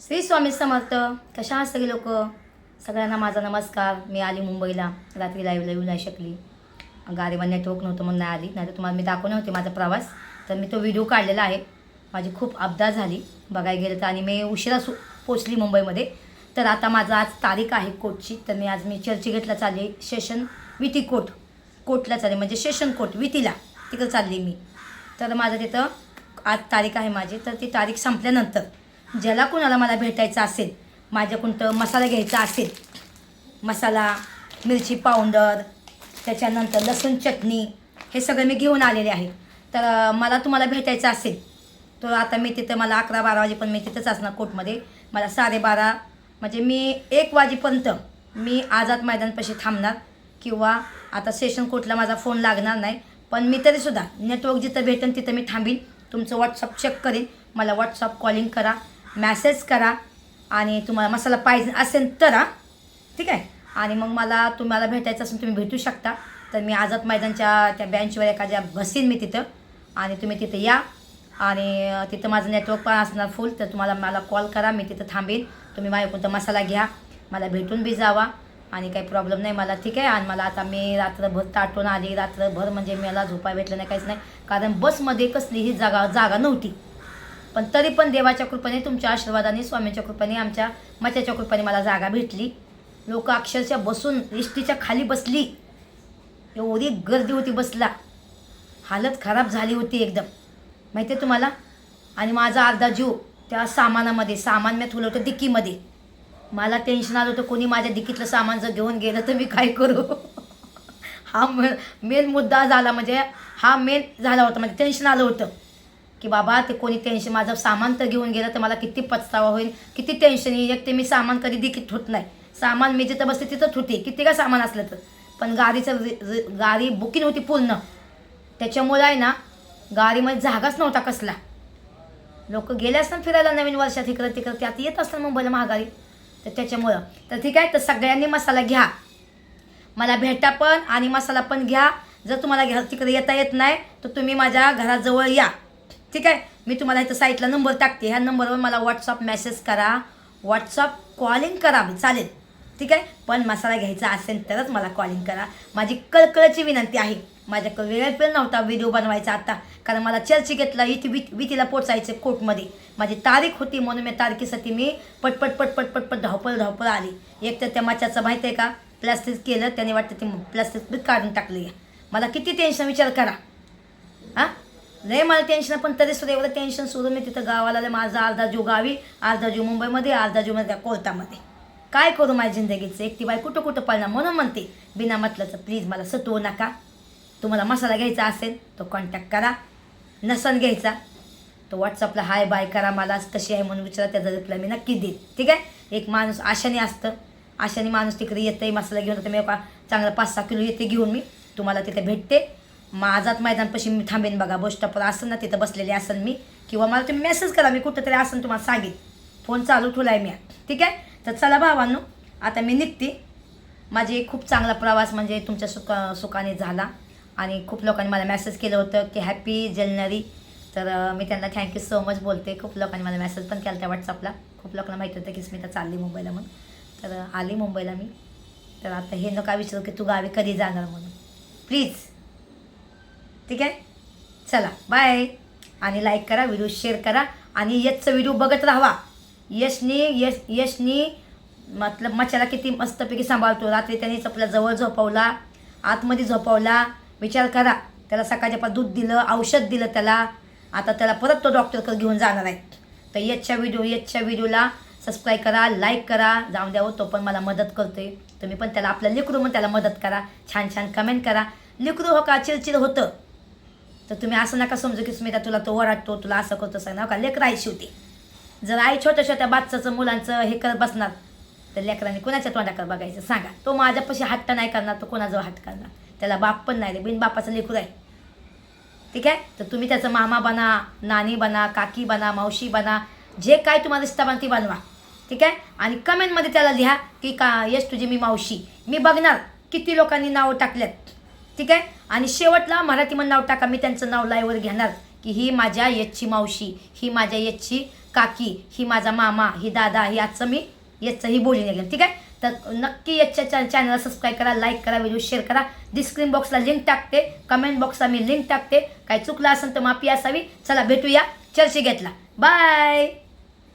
श्री स्वामी समर्थ कशा आहात सगळे लोक? सगळ्यांना माझा नमस्कार. मी आली मुंबईला. रात्री लाईव्हला येऊ नाही शकली. गाडीवर नेटवर्क नव्हतं म्हणून नाही आली. नाही तर तुम्हाला मी दाखवले होते माझा प्रवास. तर मी तो व्हिडिओ काढलेला आहे. माझी खूप अपदा झाली. बघायला गेलं तर आणि मी उशिरा सु पोचली मुंबईमध्ये. तर आता माझा आज तारीख आहे कोटची. तर मी आज मी चर्चगेटला चालली सेशन विटी कोट. कोटला चालले म्हणजे सेशन कोट विटीला. तिकडं चालली मी. तर माझं तिथं आज तारीख आहे माझी. तर ती तारीख संपल्यानंतर ज्याला कोणाला मला भेटायचं असेल माझ्या कोणतं मसाला घ्यायचा असेल मसाला मिरची पावडर त्याच्यानंतर लसूण चटणी हे सगळं मी घेऊन आलेले आहे. तर मला तुम्हाला भेटायचं असेल तर आता मी तिथं मला अकरा बारा वाजेपर्यंत मी तिथंच असणार कोर्टमध्ये. मला साडेबारा म्हणजे मी एक वाजेपर्यंत मी आझाद मैदानपाशी थांबणार किंवा आता सेशन कोर्टला माझा फोन लागणार नाही पण मी तरीसुद्धा नेटवर्क जिथं भेटेन तिथं मी थांबीन. तुमचं व्हॉट्सअप चेक करेन मला व्हॉट्सअप कॉलिंग करा. मॅसेज करा आणि तुम्हाला मसाला पाहिजे असेल तर ठीक आहे? आणि मग मला तुम्हाला भेटायचं असेल तुम्ही भेटू शकता. तर मी आझाद मैदानच्या त्या बेंचवर एखाद्या बसीन मी तिथं. आणि तुम्ही तिथं या. आणि तिथं माझं नेटवर्क पण असणार फुल तर तुम्हाला मला कॉल करा मी तिथं थांबेन. तुम्ही माझ्या कोणता मसाला घ्या. मला भेटून बी जावा. आणि काही प्रॉब्लेम नाही मला ठीक आहे? आणि मला आता मी रात्रभर ताटून आली. रात्रभर म्हणजे मला झोपाय भेटलं नाही काहीच नाही. कारण बसमध्ये कसलीही जागा जागा नव्हती. पण तरी पण देवाच्या कृपेने तुमच्या आशीर्वादाने स्वामीच्या कृपेने आमच्या मच्याच्या कृपेने मला जागा भेटली. लोक अक्षरशः बसून इष्टीच्या खाली बसली. एवढी गर्दी होती बसला. हालत खराब झाली होती एकदम. माहिती आहे तुम्हाला? आणि माझा अर्धा जीव त्या सामानामध्ये सामान मी ठेवलं होतं डिक्कीमध्ये. मला टेन्शन आलं होतं कोणी माझ्या डिक्कीतलं सामान जर घेऊन गेलं तर मी काय करू? हा मेन मुद्दा झाला म्हणजे हा मेन झाला होता. म्हणजे टेन्शन आलं होतं. की बाबा ते कोणी टेन्शन माझं सामान तर घेऊन गेलं तर मला किती पछतावा होईल किती टेन्शन येईल? एक ते मी सामान कधी देखील ठुट नाही. सामान मी जिथं बसते तिथं ठुटे किती का सामान असलं तर. पण गाडीचं रि- गाडी बुकिंग होती पूर्ण. त्याच्यामुळं आहे ना गाडीमध्ये जागाच नव्हता कसला. लोक गेले असतात फिरायला नवीन वर्षात इकडं तिकडं त्यात येत असतात मुंबईला महागारी. तर त्याच्यामुळं. तर ठीक आहे तर सगळ्यांनी मसाला घ्या. मला भेटा पण आणि मसाला पण घ्या. जर तुम्हाला घ्या तिकडे येता येत नाही तर तुम्ही माझ्या घराजवळ या. ठीक आहे? मी तुम्हाला इथं साईटला नंबर टाकते. ह्या नंबरवर मला व्हॉट्सअप मेसेज करा. व्हॉट्सअप कॉलिंग करा. चालेल. ठीक आहे? पण मसाला घ्यायचा असेल तरच मला कॉलिंग करा. माझी कळकळची विनंती आहे. माझ्याकडे वेळ पण नव्हता व्हिडिओ बनवायचा आता. कारण मला चर्ची घेतला इथे वित वितीला पोचायचे कोर्टमध्ये माझी तारीख होती म्हणून मी तारखेसाठी मी पटपट पटपट पटपट धावपळ धावपळ आली. एक तर त्या माच्याचं माहिती आहे का? प्लास्टिक केलं त्याने वाटतं ते प्लास्टिक काढून टाकली मला किती टेन्शन विचार करा. हां? लय मला टेन्शन पण तरी सुद्धा एवढं टेन्शन सोडून मी तिथं गावाला माझा अर्धा जीव गावी अर्धा जीव मुंबईमध्ये अर्धा जीवमध्ये कोर्टामध्ये. काय करू माझ्या जिंदगीचं? एकटी बाई कुठं कुठं पळणार? म्हणून म्हणते बिना म्हटलंचं प्लीज मला सतवू नका. तुम्हाला मसाला घ्यायचा असेल तो कॉन्टॅक्ट करा. नसन घ्यायचा तो व्हॉट्सअपला हाय बाय करा मला. कशी आहे म्हणून विचारा त्याचा रिप्लाय मी नक्की देईन. ठीक आहे? एक माणूस आशाने असतं. आशाने माणूस तिकडे येतं मसाला घेऊन येतं मी चांगला पाच सहा किलो येते घेऊन मी. तुम्हाला तिथे भेटते. माझाच मैदानपाशी मी थांबेन बघा बस स्टॉपवर असेल ना तिथं बसलेली असेल मी. किंवा मला तुम्ही मेसेज करा मी कुठं तरी असेल तुम्हाला सांगेन. फोन चालू ठेवला आहे मी. ठीक आहे? तर चला भावांनो आता मी निघते. माझे खूप चांगला प्रवास म्हणजे तुमच्या सुका सुखाने झाला. आणि खूप लोकांनी मला मेसेज केलं होतं की हॅपी जलनरी तर मी त्यांना थँक्यू सो मच बोलते. खूप लोकांनी मला मेसेज पण केला त्या व्हॉट्सअपला खूप लोकांना माहिती होतं की स्मिता चालली मुंबईला म्हणून. तर आली मुंबईला मी. तर आता हे नका विचारू की तू गावी कधी जाणार म्हणून. प्लीज ठीक आहे? चला बाय आणि लाईक करा व्हिडिओ शेअर करा. आणि यशचा व्हिडिओ बघत राहा यशनी यश यशनी मतलब मच्छाला किती मस्तपैकी सांभाळतो. रात्री त्यांनी आपल्या जवळ झोपवला आतमध्ये झोपवला. विचार करा. त्याला सकाळच्या पण दूध दिलं औषध दिलं त्याला. आता त्याला परत तो डॉक्टरकडे घेऊन जाणार आहे. तर यशच्या व्हिडिओ यशच्या व्हिडिओला सबस्क्राईब करा लाईक करा. जाऊन द्यावं हो, तो पण मला मदत करतोय. तुम्ही पण त्याला आपल्या लेकरू म्हणून त्याला मदत करा. छान छान कमेंट करा. लेकरू हो का चिडचिड होतं? तर तुम्ही असं नका समजू की स्मिता तुला तो ओरडतो तुला असं करतो सांग नका लेकरं आई शिवते जर आई छोट्या छोट्या बाচ্চাचं मुलांचं हे करत बसणार तर लेकरांनी कोणाच्या तोंडाकडे बघायचं? सांगा. तो माझ्यापाशी हट्ट नाही करणार तो कोणाजवळ हट्ट करणार? त्याला बाप पण नाही रे बिन बापाचं लेकरू आहे. ठीक आहे? तर तुम्ही त्याचं मामा बना नानी बना काकी बना मावशी बना जे काय तुम्हाला रिश्ता बना ती बनवा. ठीक आहे? आणि कमेंटमध्ये त्याला लिहा की का यश तुझी मी मावशी. मी बघणार किती लोकांनी नावं टाकल्यात. ठीक आहे? आणि शेवटला मराठी मराठीमध्ये नाव टाका. मी त्यांचं नाव लाईव्हवर घेणार. की ही माझ्या यशची मावशी ही माझ्या यशची काकी ही माझा मामा ही दादा ही आजचं मी याचंही बोलून गेलं ठीक आहे? तर नक्की याच्या चॅ चॅनलला सबस्क्राईब करा लाईक करा व्हिडिओ शेअर करा. डिस्क्रिप्शन बॉक्सला लिंक टाकते. कमेंट बॉक्सला मी लिंक टाकते. काही चुकलं असेल तर माफी असावी. चला भेटूया. चर्चे घेतला. बाय